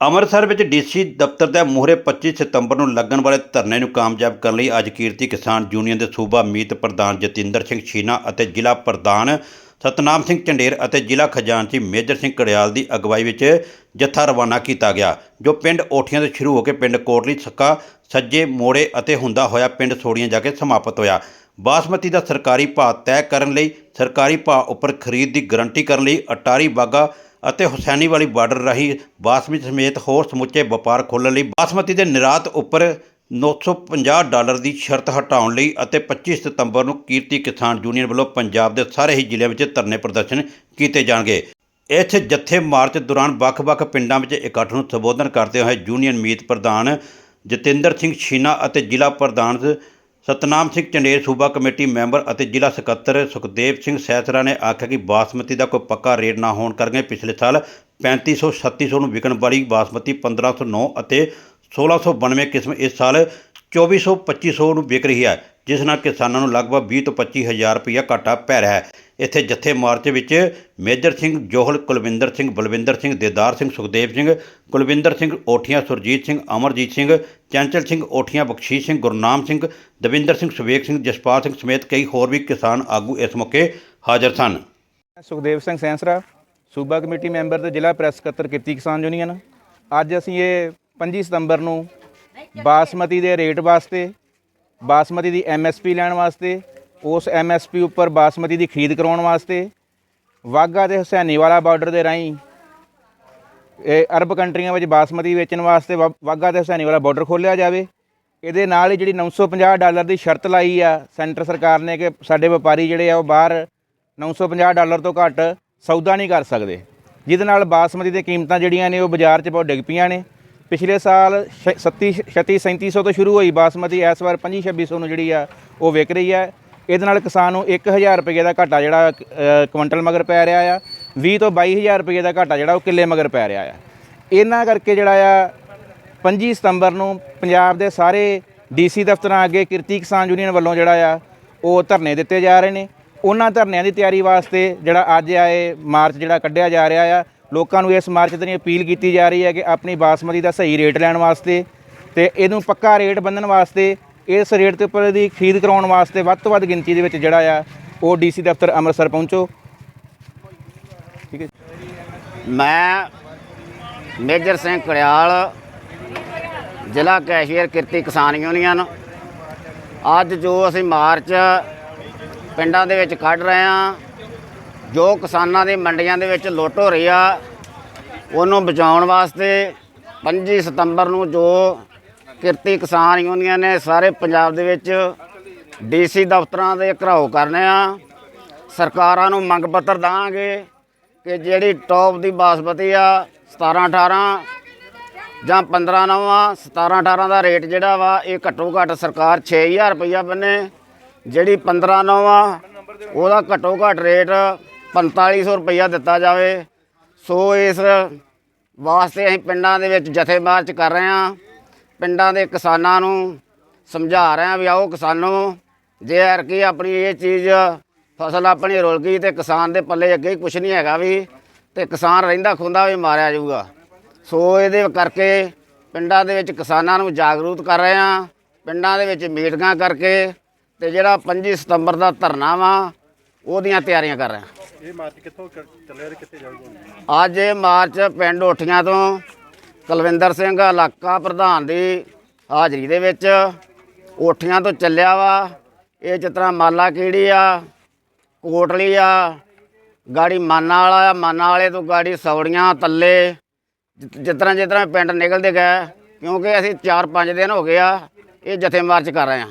ਅੰਮ੍ਰਿਤਸਰ ਵਿੱਚ ਡੀਸੀ ਦਫ਼ਤਰ ਦੇ ਮੂਹਰੇ 25 ਸਤੰਬਰ ਨੂੰ ਲੱਗਣ ਵਾਲੇ ਧਰਨੇ ਨੂੰ ਕਾਮਯਾਬ ਕਰਨ ਲਈ ਅੱਜ ਕੀਰਤੀ ਕਿਸਾਨ ਯੂਨੀਅਨ ਦੇ ਸੂਬਾ ਮੀਤ ਪ੍ਰਧਾਨ ਜਤਿੰਦਰ ਸਿੰਘ ਛੀਨਾ ਅਤੇ ਜ਼ਿਲ੍ਹਾ ਪ੍ਰਧਾਨ ਸਤਨਾਮ ਸਿੰਘ ਝੰਡੇਰ ਅਤੇ ਜ਼ਿਲ੍ਹਾ ਖਜ਼ਾਨਚੀ ਮੇਜਰ ਸਿੰਘ ਕੜਿਆਲ ਦੀ ਅਗਵਾਈ ਵਿੱਚ ਜੱਥਾ ਰਵਾਨਾ ਕੀਤਾ ਗਿਆ, ਜੋ ਪਿੰਡ ਓਠੀਆਂ ਤੋਂ ਸ਼ੁਰੂ ਹੋ ਕੇ ਪਿੰਡ ਕੋਟਲੀ ਸੱਕਾ, ਸੱਜੇ ਮੋੜੇ ਅਤੇ ਹੁੰਦਾ ਹੋਇਆ ਪਿੰਡ ਸੋੜੀਆਂ ਜਾ ਕੇ ਸਮਾਪਤ ਹੋਇਆ। ਬਾਸਮਤੀ ਦਾ ਸਰਕਾਰੀ ਭਾਅ ਤੈਅ ਕਰਨ ਲਈ ਸਰਕਾਰੀ ਭਾਅ ਉੱਪਰ ਖਰੀਦ ਦੀ ਗਾਰੰਟੀ ਕਰਨ ਲਈ ਅਟਾਰੀ ਬਾਗਾ ਅਤੇ ਹੁਸੈਨੀ ਵਾਲੀ ਬਾਰਡਰ ਰਾਹੀਂ ਬਾਸਮਤੀ ਸਮੇਤ ਹੋਰ ਸਮੁੱਚੇ ਵਪਾਰ ਖੋਲ੍ਹਣ ਲਈ ਬਾਸਮਤੀ ਦੇ ਨਿਰਾਤ ਉੱਪਰ 950 ਡਾਲਰ ਦੀ ਸ਼ਰਤ ਹਟਾਉਣ ਲਈ ਅਤੇ 25 ਸਤੰਬਰ ਨੂੰ ਕੀਰਤੀ ਕਿਸਾਨ ਯੂਨੀਅਨ ਵੱਲੋਂ ਪੰਜਾਬ ਦੇ ਸਾਰੇ ਹੀ ਜ਼ਿਲ੍ਹਿਆਂ ਵਿੱਚ ਧਰਨੇ ਪ੍ਰਦਰਸ਼ਨ ਕੀਤੇ ਜਾਣਗੇ। ਇਸ ਜੱਥੇ ਮਾਰਚ ਦੌਰਾਨ ਵੱਖ-ਵੱਖ ਪਿੰਡਾਂ ਵਿੱਚ ਇਕੱਠ ਨੂੰ ਸੰਬੋਧਨ ਕਰਦੇ ਹੋਏ ਯੂਨੀਅਨ ਮੀਤ ਪ੍ਰਧਾਨ ਜਤਿੰਦਰ ਸਿੰਘ ਛੀਨਾ ਅਤੇ ਜ਼ਿਲ੍ਹਾ ਪ੍ਰਧਾਨ ਸਤਨਾਮ ਸਿੰਘ ਚੰਡੇਰ ਸੂਬਾ ਕਮੇਟੀ ਮੈਂਬਰ ਅਤੇ ਜ਼ਿਲ੍ਹਾ ਸਕੱਤਰ ਸੁਖਦੇਵ ਸਿੰਘ ਸੈਸਰਾ ਨੇ ਆਖਿਆ ਕਿ ਬਾਸਮਤੀ ਦਾ ਕੋਈ ਪੱਕਾ ਰੇਟ ਨਾ ਹੋਣ ਕਰਕੇ ਪਿਛਲੇ ਸਾਲ 3500 3600 ਨੂੰ ਵਿਕਣ ਵਾਲੀ ਬਾਸਮਤੀ 1509 ਅਤੇ 1692 ਕਿਸਮ ਇਸ ਸਾਲ 2400 2500 ਨੂੰ ਵਿਕ ਰਹੀ ਹੈ, ਜਿਸ ਨਾਲ ਕਿਸਾਨਾਂ ਨੂੰ ਲਗਭਗ 20 ਤੋਂ 25000 ਰੁਪਇਆ ਘਾਟਾ ਪੈ ਰਿਹਾ ਹੈ। ਇੱਥੇ ਜੱਥੇ ਮਾਰਚ ਵਿੱਚ ਮੇਜਰ ਸਿੰਘ ਜੋਹਲ, ਕੁਲਵਿੰਦਰ ਸਿੰਘ, ਬਲਵਿੰਦਰ ਸਿੰਘ, ਦੇਦਾਰ ਸਿੰਘ, ਸੁਖਦੇਵ ਸਿੰਘ, ਕੁਲਵਿੰਦਰ ਸਿੰਘ ਓਠੀਆਂ, ਸੁਰਜੀਤ ਸਿੰਘ, ਅਮਰਜੀਤ ਸਿੰਘ, ਚੰਚਲ ਸਿੰਘ ਓਠੀਆਂ, ਬਖਸ਼ੀਸ਼ ਸਿੰਘ, ਗੁਰਨਾਮ ਸਿੰਘ, ਦਵਿੰਦਰ ਸਿੰਘ, ਸੁਵੇਕ ਸਿੰਘ, ਜਸਪਾਲ ਸਿੰਘ ਸਮੇਤ ਕਈ ਹੋਰ ਵੀ ਕਿਸਾਨ ਆਗੂ ਇਸ ਮੌਕੇ ਹਾਜ਼ਰ ਸਨ। ਸੁਖਦੇਵ ਸਿੰਘ ਸੈਂਸਰਾ, ਸੂਬਾ ਕਮੇਟੀ ਮੈਂਬਰ ਤੇ ਜ਼ਿਲ੍ਹਾ ਪ੍ਰੈਸ ਸਕੱਤਰ ਕਿਰਤੀ ਕਿਸਾਨ ਯੂਨੀਅਨ। ਅੱਜ ਅਸੀਂ ਇਹ 25 ਸਤੰਬਰ ਨੂੰ ਬਾਸਮਤੀ ਦੇ ਰੇਟ ਵਾਸਤੇ, ਬਾਸਮਤੀ ਦੀ ਐਮਐਸਪੀ ਲੈਣ ਵਾਸਤੇ ਉਸ ਐਮਐਸਪੀ ਉੱਪਰ ਬਾਸਮਤੀ ਦੀ ਖਰੀਦ ਕਰਾਉਣ ਵਾਸਤੇ ਵਾਗਾ ਤੇ ਹੁਸੈਨੀਵਾਲਾ ਬਾਰਡਰ ਦੇ ਰਾਹੀਂ ਇਹ ਅਰਬ ਕੰਟਰੀਆਂ ਵਿੱਚ ਬਾਸਮਤੀ ਵੇਚਣ ਵਾਸਤੇ ਵਾ- ਵਾਗਾ ਤੇ ਹੁਸੈਨੀਵਾਲਾ ਬਾਰਡਰ ਖੋਲ੍ਹਿਆ ਜਾਵੇ। ਇਹਦੇ ਨਾਲ ਹੀ ਜਿਹੜੀ 950 ਡਾਲਰ ਦੀ ਸ਼ਰਤ ਲਾਈ ਆ ਸੈਂਟਰ ਸਰਕਾਰ ਨੇ ਕਿ ਸਾਡੇ ਵਪਾਰੀ ਜਿਹੜੇ ਆ ਉਹ ਬਾਹਰ 950 ਡਾਲਰ ਤੋਂ ਘੱਟ ਸੌਦਾ ਨਹੀਂ ਕਰ ਸਕਦੇ। ਜਿਹਦੇ ਨਾਲ ਬਾਸਮਤੀ ਦੀਆਂ ਕੀਮਤਾਂ ਜਿਹੜੀਆਂ ਨੇ ਉਹ ਬਾਜ਼ਾਰ 'ਚ ਬਹੁਤ ਡਿੱਗ ਪਈਆਂ ਨੇ। ਪਿਛਲੇ ਸਾਲ 37 36 3700 ਤੋਂ ਸ਼ੁਰੂ ਹੋਈ ਬਾਸਮਤੀ ਇਸ ਵਾਰ 25 2600 ਨੂੰ ਜਿਹੜੀ ਆ ਉਹ ਵਿਕ ਰਹੀ ਆ। ਇਹਦੇ ਨਾਲ ਕਿਸਾਨ ਨੂੰ 1000 ਰੁਪਏ ਦਾ ਘਾਟਾ ਜਿਹੜਾ ਕੁਇੰਟਲ ਮਗਰ ਪੈ ਰਿਹਾ ਆ 20 ਤੋਂ 22000 ਰੁਪਏ ਦਾ ਘਾਟਾ ਜਿਹੜਾ ਉਹ ਕਿੱਲੇ ਮਗਰ ਪੈ ਰਿਹਾ ਆ। ਇਹਨਾਂ ਕਰਕੇ ਜਿਹੜਾ ਆ 25 ਸਤੰਬਰ ਨੂੰ ਪੰਜਾਬ ਦੇ ਸਾਰੇ ਡੀਸੀ ਦਫ਼ਤਰਾਂ ਅੱਗੇ ਕਿਰਤੀ ਕਿਸਾਨ ਯੂਨੀਅਨ ਵੱਲੋਂ ਜਿਹੜਾ ਆ, ਉਹ ਧਰਨੇ ਦਿੱਤੇ ਜਾ ਰਹੇ ਨੇ। ਉਹਨਾਂ ਧਰਨਿਆਂ ਦੀ ਤਿਆਰੀ ਵਾਸਤੇ ਜਿਹੜਾ ਅੱਜ ਆਏ ਮਾਰਚ ਜਿਹੜਾ ਕੱਢਿਆ ਜਾ ਰਿਹਾ ਆ, ਲੋਕਾਂ ਨੂੰ ਇਸ ਮਾਰਚ ਦੀ ਅਪੀਲ ਕੀਤੀ ਜਾ ਰਹੀ ਹੈ ਕਿ ਆਪਣੀ ਬਾਸਮਤੀ ਦਾ ਸਹੀ ਰੇਟ ਲੈਣ ਵਾਸਤੇ ਤੇ ਇਹਨੂੰ ਪੱਕਾ ਰੇਟ ਬੰਨਣ ਵਾਸਤੇ ਇਸ ਰੇਟ ਦੇ ਉੱਪਰ ਦੀ ਖਰੀਦ ਕਰਾਉਣ ਵਾਸਤੇ ਵੱਧ ਤੋਂ ਵੱਧ ਗਿਣਤੀ ਦੇ ਵਿੱਚ ਜਿਹੜਾ ਆ, ਉਹ ਡੀਸੀ ਦਫ਼ਤਰ ਅੰਮ੍ਰਿਤਸਰ ਪਹੁੰਚੋ। ਠੀਕ ਹੈ ਮੈਂ ਮੇਜਰ ਸਿੰਘ ਕੜਿਆਲ ਜ਼ਿਲ੍ਹਾ ਕੈਸ਼ੀਅਰ ਕਿਰਤੀ ਕਿਸਾਨ ਯੂਨੀਅਨ। ਅੱਜ ਜੋ ਅਸੀਂ ਮਾਰਚ ਪਿੰਡਾਂ ਦੇ ਵਿੱਚ ਕੱਢ ਰਹੇ ਹਾਂ, ਜੋ ਕਿਸਾਨਾਂ ਦੀ ਮੰਡੀਆਂ ਦੇ ਵਿੱਚ ਲੁੱਟ ਹੋ ਰਹੀ ਆ, ਉਹਨੂੰ ਬਚਾਉਣ ਵਾਸਤੇ 25 ਸਤੰਬਰ ਨੂੰ ਜੋ ਕਿਰਤੀ ਕਿਸਾਨ ਯੂਨੀਅਨ ਨੇ ਸਾਰੇ ਪੰਜਾਬ ਦੇ ਵਿੱਚ ਡੀਸੀ ਦਫ਼ਤਰਾਂ ਦੇ ਘਰਾਓ ਕਰਨੇ ਆ। ਸਰਕਾਰਾਂ ਨੂੰ ਮੰਗ ਪੱਤਰ ਦਾਂਗੇ ਕਿ ਜਿਹੜੀ ਟੌਪ ਦੀ ਬਾਸਮਤੀ ਆ 17 18 ਜਾਂ 15 ਨਵਾਂ 17 18 ਦਾ ਰੇਟ ਜਿਹੜਾ ਵਾ, ਇਹ ਘੱਟੋ ਘੱਟ ਸਰਕਾਰ 6000 ਰੁਪਈਆ ਬੰਨੇ। ਜਿਹੜੀ 15 ਨਵਾਂ, ਉਹਦਾ ਘੱਟੋ ਘੱਟ ਰੇਟ 4500 ਰੁਪਈਆ ਦਿੱਤਾ ਜਾਵੇ। ਸੋ ਇਸ ਵਾਸਤੇ ਅਸੀਂ ਪਿੰਡਾਂ ਦੇ ਵਿੱਚ ਜਥੇ ਮਾਰਚ ਕਰ ਰਹੇ ਹਾਂ। ਪਿੰਡਾਂ ਦੇ ਕਿਸਾਨਾਂ ਨੂੰ ਸਮਝਾ ਰਹੇ ਹਾਂ ਵੀ ਆਓ ਕਿਸਾਨੋ ਜੇ ਹਰ ਕੀ ਆਪਣੀ ਇਹ ਚੀਜ਼ ਫਸਲ ਆਪਣੀ ਰੁਲ ਗਈ ਤੇ ਕਿਸਾਨ ਦੇ ਪੱਲੇ ਅੱਗੇ ਕੁਝ ਨਹੀਂ ਹੈਗਾ ਵੀ ਤੇ ਕਿਸਾਨ ਰਹਿੰਦਾ ਖੁੰਦਾ ਵੀ ਮਾਰਿਆ ਜਾਊਗਾ। ਸੋ ਇਹਦੇ ਕਰਕੇ ਪਿੰਡਾਂ ਦੇ ਵਿੱਚ ਕਿਸਾਨਾਂ ਨੂੰ ਜਾਗਰੂਕ ਕਰ ਰਹੇ ਹਾਂ ਪਿੰਡਾਂ ਦੇ ਵਿੱਚ ਮੀਟਿੰਗਾਂ ਕਰਕੇ ਤੇ ਜਿਹੜਾ 25 ਸਤੰਬਰ ਦਾ ਧਰਨਾ ਵਾ ਉਹਦੀਆਂ ਤਿਆਰੀਆਂ ਕਰ ਰਹੇ ਹਾਂ। ਇਹ ਮਾਰਚ ਕਿੱਥੋਂ ਚੱਲਿਆ ਕਿੱਥੇ ਜਾਊਗਾ? ਅੱਜ ਇਹ ਮਾਰਚ ਪਿੰਡ ਓਠੀਆਂ ਤੋਂ ਕੁਲਵਿੰਦਰ ਸਿੰਘ ਇਲਾਕਾ ਪ੍ਰਧਾਨ ਦੀ ਹਾਜ਼ਰੀ ਦੇ ਵਿੱਚ ਓਠੀਆਂ ਤੋਂ ਚੱਲਿਆ ਵਾ। ਇਹ ਜਿਸ ਤਰ੍ਹਾਂ ਮਾਲਾ ਕੀੜੀ ਆ? ਕੋਟਲੀ ਆ। ਗਾੜੀ ਮਾਨਾ ਵਾਲਾ ਆ। ਮਾਨਾ ਵਾਲੇ ਤੋਂ ਗਾੜੀ ਸੌੜੀਆਂ ਤੱਲੇ ਜਿ- ਜਿਸ ਤਰ੍ਹਾਂ ਜਿਸ ਤਰ੍ਹਾਂ ਪਿੰਡ ਨਿਕਲਦੇ ਗਏ, ਕਿਉਂਕਿ ਅਸੀਂ 4-5 ਦਿਨ ਹੋ ਗਏ ਆ, ਇਹ ਜਥੇ ਮਾਰਚ ਕਰ ਰਹੇ ਆ।